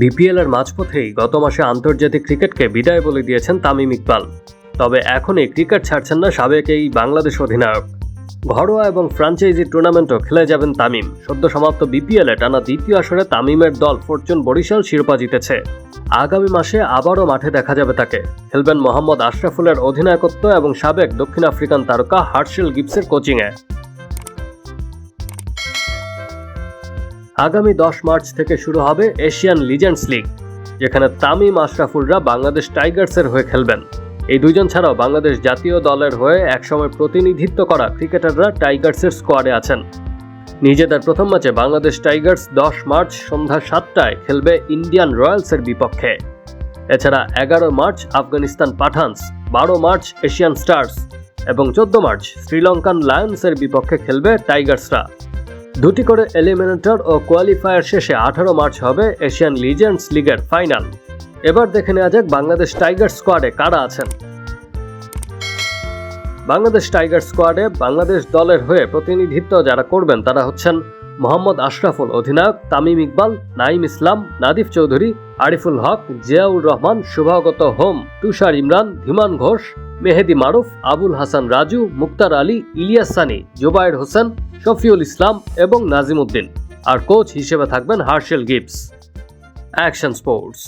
BPL এর মাঝপথেই গত মাসে আন্তর্জাতিক ক্রিকেটকে বিদায় বলে দিয়েছেন তামিম ইকবাল। তবে এখন এই ক্রিকেট ছাড়ছেন না সাবেক এই বাংলাদেশ অধিনায়ক। ঘরোয়া এবং ফ্রাঞ্চাইজি টুর্নামেন্টও খেলে যাবেন তামিম। সদ্য সমাপ্ত বিপিএলে টানা দ্বিতীয় আসরে তামিমের দল ফরচুন বরিশাল শিরোপা জিতেছে। আগামী মাসে আবারও মাঠে দেখা যাবে তাকে। খেলবেন মোহাম্মদ আশরাফুলের অধিনায়কত্ব এবং সাবেক দক্ষিণ আফ্রিকান তারকা হার্শেল গিবসের কোচিংয়ে। আগামী দশ মার্চ থেকে শুরু হবে এশিয়ান লিজেন্ডস লিগ, যেখানে তামিম আশরাফুলরা বাংলাদেশ টাইগার্সের হয়ে খেলবেন। এই দুজন ছাড়াও বাংলাদেশ জাতীয় দলের হয়ে একসময় প্রতিনিধিত্ব করা ক্রিকেটাররা টাইগার্সের স্কোয়াডে আছেন। নিজেদের প্রথম ম্যাচে বাংলাদেশ টাইগার্স দশ মার্চ সন্ধ্যা সাতটায় খেলবে ইন্ডিয়ান রয়্যালসের বিপক্ষে। এছাড়া এগারো মার্চ আফগানিস্তান পাঠানস, বারো মার্চ এশিয়ান স্টার্স এবং চোদ্দ মার্চ শ্রীলঙ্কান লায়ন্সের বিপক্ষে খেলবে টাইগার্সরা। দুটি করে এলিমিনেটর ও কোয়ালিফায়ার শেষে আঠারো মার্চ হবে এশিয়ান লিজেন্ডস লিগের ফাইনাল এবার দেখে নেওয়া যাক বাংলাদেশ টাইগার স্কোয়াডে কারা আছেন। বাংলাদেশ টাইগার স্কোয়াডে বাংলাদেশ দলের হয়ে প্রতিনিধিত্ব যারা করবেন তারা হচ্ছেন মোহাম্মদ আশরাফুল অধিনায়ক, তামিম ইকবাল নাইম ইসলাম, নাদিফ চৌধুরী, আরিফুল হক, জিয়াউর রহমান, শুভাগত হোম, তুষার ইমরান, ধীমান ঘোষ, মেহেদি মারুফ, আবুল হাসান রাজু, মুক্তার আলী, ইলিয়াস সানি, জুবায়ের হোসেন, শফিউল ইসলাম এবং নাজিমুদ্দিন। আর কোচ হিসেবে থাকবেন হার্শেল গিবস। Action sports.